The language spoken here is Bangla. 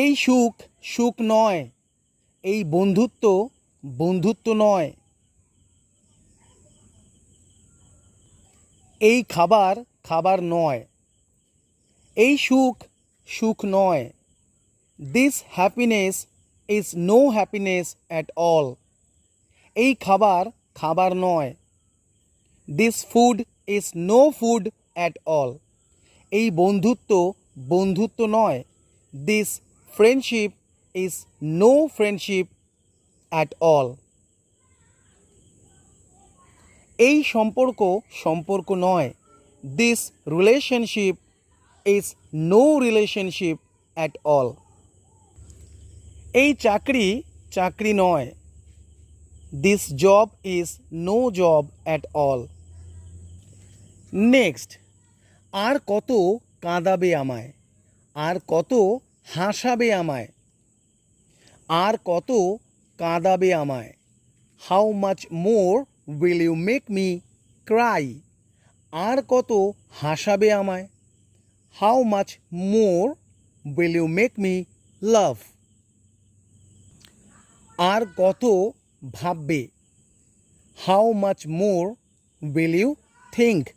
এই সুখ সুখ নয়, এই বন্ধুত্ব বন্ধুত্ব নয়। এই খাবার খাবার নয়। এই সুখ সুখ নয়। This happiness is no happiness at all এই খাবার খাবার নয়। This food is no food at all এই বন্ধুত্ব বন্ধুত্ব নয়। This friendship is no friendship at all এই সম্পর্ক সম্পর্ক নয়। This relationship is no relationship at all এই চাকরি চাকরি নয়। This job is no job at all next আর কত কাঁদাবে আমায়? আর কত হাসাবে আমায়। আর কত কাঁদাবে আমায়। How much more will you make me cry আর কত হাসাবে আমায়। How much more will you make me love আর কত ভাববে। How much more will you think